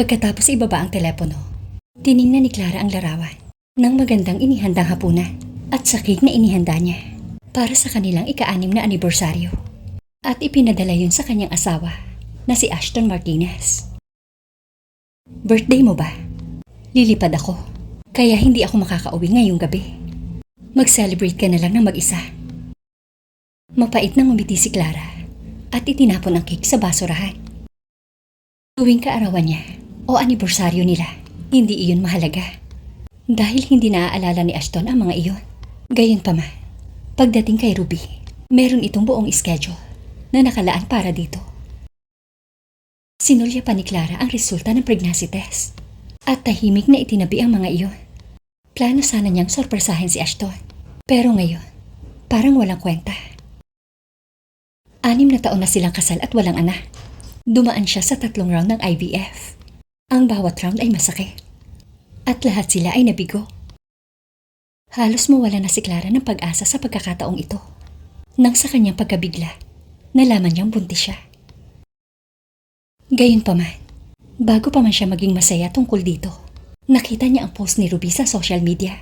Pagkatapos ibaba ang telepono, tiningnan ni Clara ang larawan ng magandang inihandang hapunan at sakik na inihanda niya para sa kanilang ika-anim na anibersaryo. At ipinadala yun sa kanyang asawa na si Ashton Martinez. Birthday mo ba? Lilipad ako, kaya hindi ako makakauwi ngayong gabi. Mag-celebrate ka na lang ng mag-isa. Mapait nang umiti si Clara at itinapon ang cake sa basurahan. Tuwing kaarawan niya o anibersaryo nila, hindi iyon mahalaga. Dahil hindi naaalala ni Ashton ang mga iyon. Gayon pa man, pagdating kay Ruby, meron itong buong schedule na nakalaan para dito. Sinulya pa ni Clara ang resulta ng pregnancy test at tahimik na itinabi ang mga iyon. Plano sana niyang sorpresahin si Ashton. Pero ngayon, parang walang kwenta. Anim na taon na silang kasal at walang anak. Dumaan siya sa tatlong round ng IVF. Ang bawat round ay masakit. At lahat sila ay nabigo. Halos mawala na si Clara ng pag-asa sa pagkakataong ito. Nang sa kanyang pagkabigla, nalaman niyang buntis siya. Gayunpaman, bago pa man siya maging masaya tungkol dito, nakita niya ang post ni Ruby sa social media.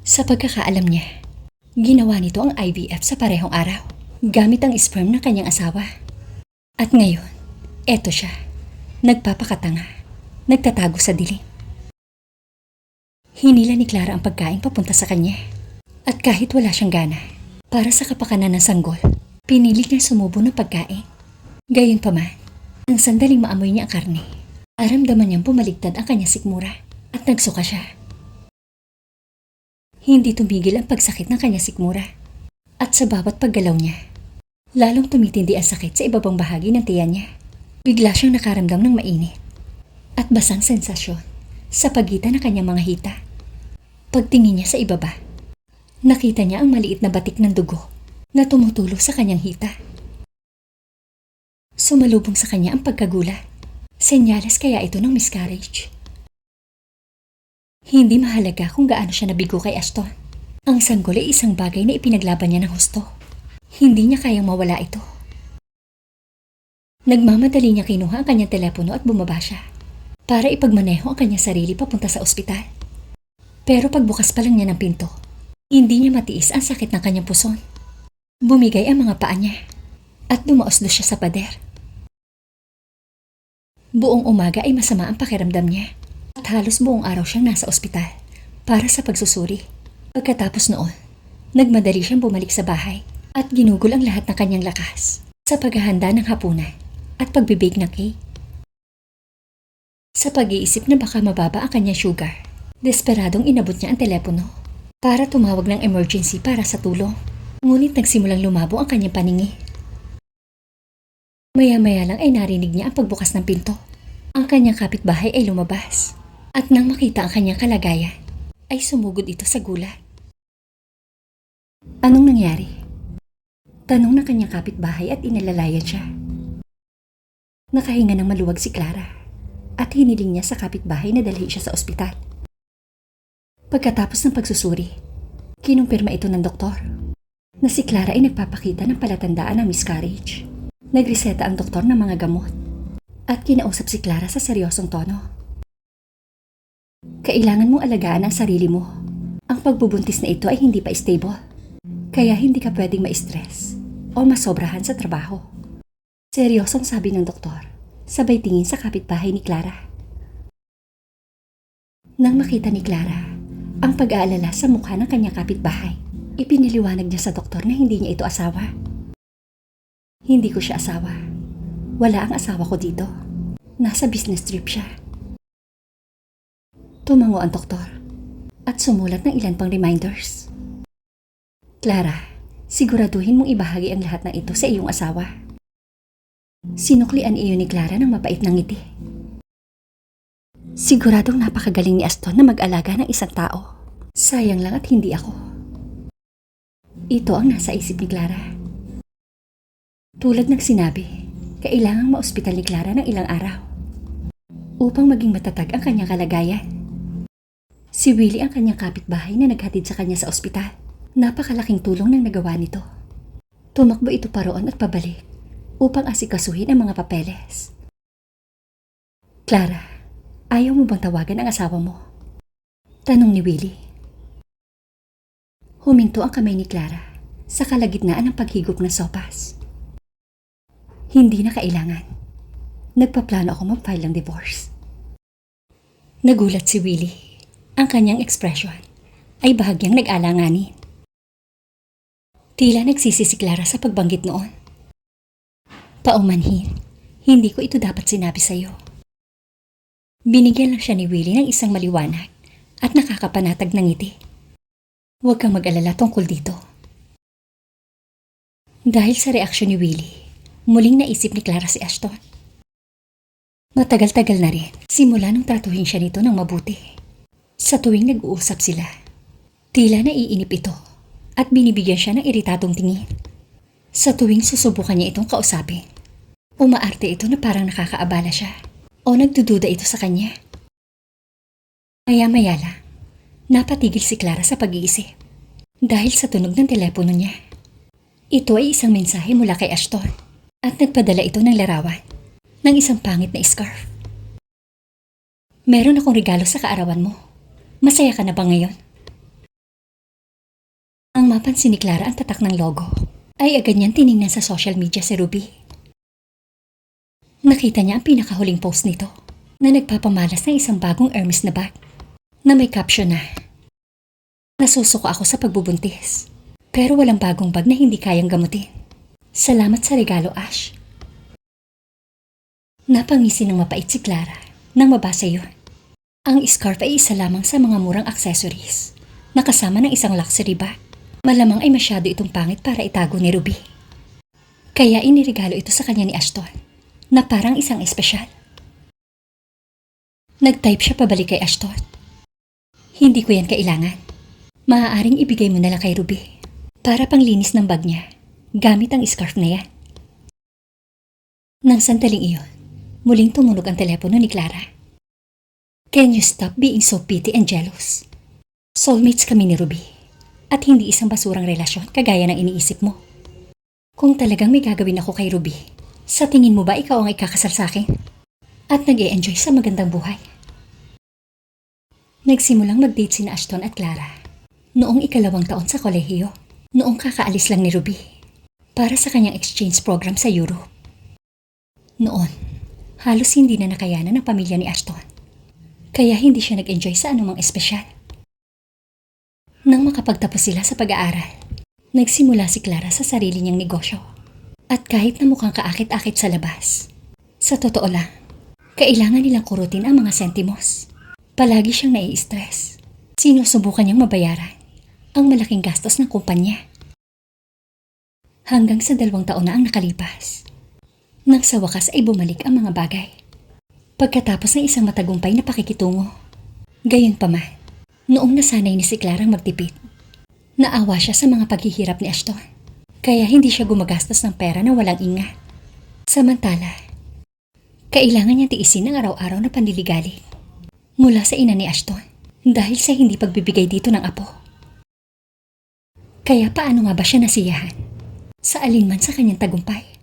Sa pagkakaalam niya, ginawa nito ang IVF sa parehong araw, gamit ang sperm ng kanyang asawa. At ngayon, eto siya, nagpapakatanga, nagtatago sa dilim. Hinila ni Clara ang pagkain papunta sa kanya. At kahit wala siyang gana, para sa kapakanan ng sanggol, pinili niya sumubo ng pagkain. Gayon pa man, nang sandaling maamoy niya ang karne, aramdaman niyang bumaligtad ang kanyang sikmura at nagsuka siya. Hindi tumigil ang pagsakit ng kanyang sikmura at sa bawat paggalaw niya, lalong tumitindi ang sakit sa ibabang bahagi ng tiyan niya. Bigla siyang nakaramdam ng mainit at basang sensasyon sa pagitan ng kanyang mga hita. Pagtingin niya sa ibaba, nakita niya ang maliit na batik ng dugo na tumutulo sa kanyang hita. Sumalubong sa kanya ang pagkagula. Senyales kaya ito ng miscarriage. Hindi mahalaga kung gaano siya nabigo kay Aston. Ang sanggol ay isang bagay na ipinaglaban niya ng husto. Hindi niya kayang mawala ito. Nagmamadali niya kinuha ang kanyang telepono at bumaba siya para ipagmaneho ang kanyang sarili papunta sa ospital. Pero pagbukas pa lang niya ng pinto, hindi niya matiis ang sakit ng kanyang puson. Bumigay ang mga paa niya at dumaos-dos siya sa pader. Buong umaga ay masama ang pakiramdam niya at halos buong araw siyang nasa ospital para sa pagsusuri. Pagkatapos noon, nagmadali siyang bumalik sa bahay at ginugol ang lahat ng kanyang lakas sa paghahanda ng hapunan at pagbibig ng cake. Sa pag-iisip na baka mababa ang kanyang sugar, desperadong inabot niya ang telepono para tumawag ng emergency para sa tulong. Ngunit nagsimulang lumabo ang kanyang paningi. Maya-maya lang ay narinig niya ang pagbukas ng pinto. Ang kanyang kapitbahay ay lumabas. At nang makita ang kanyang kalagayan, ay sumugod ito sa gulat. Anong nangyari? Tanong ng kanyang kapitbahay at inalalayan siya. Nakahinga ng maluwag si Clara at hiniling niya sa kapitbahay na dalhin siya sa ospital. Pagkatapos ng pagsusuri, kinumpirma ito ng doktor na si Clara ay nagpapakita ng palatandaan ng miscarriage. Nagreseta ang doktor ng mga gamot at kinausap si Clara sa seryosong tono. Kailangan mong alagaan ang sarili mo. Ang pagbubuntis na ito ay hindi pa stable. Kaya hindi ka pwedeng ma-stress o masobrahan sa trabaho. Seryosong sabi ng doktor, sabay tingin sa kapitbahay ni Clara. Nang makita ni Clara ang pag-aalala sa mukha ng kanyang kapitbahay, ipiniliwanag niya sa doktor na hindi niya ito asawa. Hindi ko siya asawa. Wala ang asawa ko dito. Nasa business trip siya. Tumango ang doktor at sumulat ng ilan pang reminders. Clara, siguraduhin mong ibahagi ang lahat ng ito sa iyong asawa. Sinuklian iyon ni Clara ng mapait ng ngiti. Siguradong napakagaling ni Aston na mag-alaga ng isang tao. Sayang lang at hindi ako. Ito ang nasa isip ni Clara. Tulad ng sinabi, kailangang maospital ni Clara ng ilang araw upang maging matatag ang kanyang kalagayan. Si Willie ang kanyang kapitbahay na naghatid sa kanya sa ospital. Napakalaking tulong ng nagawa nito. Tumakbo ito pa at pabalik upang asikasuhin ang mga papeles. Clara, Ayaw mo bang tawagan ang asawa mo? Tanong ni Willie. Huminto ang kamay ni Clara sa kalagitnaan ng paghigop ng sopas. Hindi na kailangan. Nagpaplano ako mag-file ng divorce. Nagulat si Willie. Ang kanyang ekspresyon ay bahagyang nag-alanganin. Tila nagsisi si Clara sa pagbanggit noon. Paumanhin, hindi ko ito dapat sinabi sa'yo. Binigyan lang siya ni Willie ng isang maliwanag at nakakapanatag ng ngiti. Huwag kang mag-alala tungkol dito. Dahil sa reaksyon ni Willie, muling naisip ni Clara si Ashton. Matagal-tagal na rin, simula nung tratuhin siya nito ng mabuti. Sa tuwing nag-uusap sila, tila naiinip ito at binibigyan siya ng iritadong tingin. Sa tuwing susubukan niya itong kausapin, umaarte ito na parang nakakaabala siya o nagdududa ito sa kanya. Maya-maya lang, napatigil si Clara sa pag-iisip dahil sa tunog ng telepono niya. Ito ay isang mensahe mula kay Ashton at nagpadala ito ng larawan ng isang pangit na scarf. Meron akong regalo sa kaarawan mo. Masaya ka na ba ngayon? Ang mapansin ni Clara ang tatak ng logo ay agad niyang tiningnan sa social media si Ruby. Nakita niya ang pinakahuling post nito na nagpapamalas ng isang bagong Hermes na bag na may caption na Nasusuko ako sa pagbubuntis pero walang bagong bag na hindi kayang gamutin. Salamat sa regalo, Ash. Napangisi ng mapait si Clara nang mabasa yun. Ang scarf ay isa lamang sa mga murang accessories na kasama ng isang luxury bag. Malamang ay masyado itong pangit para itago ni Ruby. Kaya iniregalo ito sa kanya ni Ashton na parang isang espesyal. Nag-type siya pabalik kay Ashton. Hindi ko yan kailangan. Maaaring ibigay mo na lang kay Ruby para panglinis ng bag niya gamit ang scarf na yan. Nang sandaling iyon, muling tumunog ang telepono ni Clara. Can you stop being so petty and jealous? Soulmates kami ni Ruby at hindi isang basurang relasyon kagaya ng iniisip mo. Kung talagang may gagawin ako kay Ruby, sa tingin mo ba ikaw ang ikakasal sa akin? At nag enjoy sa magandang buhay? Nagsimulang mag-date si Ashton at Clara noong ikalawang taon sa kolehiyo, noong kakaalis lang ni Ruby para sa kanyang exchange program sa Europe. Noon, halos hindi na nakayanan ng pamilya ni Ashton. Kaya hindi siya nag-enjoy sa anumang espesyal. Nang makapagtapos sila sa pag-aaral, nagsimula si Clara sa sarili niyang negosyo. At kahit na mukhang kaakit-akit sa labas, sa totoo lang, kailangan nilang kurutin ang mga sentimos. Palagi siyang nai-stress. Sinusubukan niyang mabayaran ang malaking gastos ng kumpanya. Hanggang sa dalawang taon na ang nakalipas. Nang sa wakas ay bumalik ang mga bagay. Pagkatapos ng isang matagumpay na pakikitungo. Gayon pa man, noong nasanay ni si Clara magtipid, naawa siya sa mga paghihirap ni Ashton. Kaya hindi siya gumagastos ng pera na walang ingat. Samantala, kailangan niya tiisin ang araw-araw na panliligalig mula sa ina ni Ashton dahil sa hindi pagbibigay dito ng apo. Kaya paano nga ba siya nasiyahan sa alinman sa kanyang tagumpay?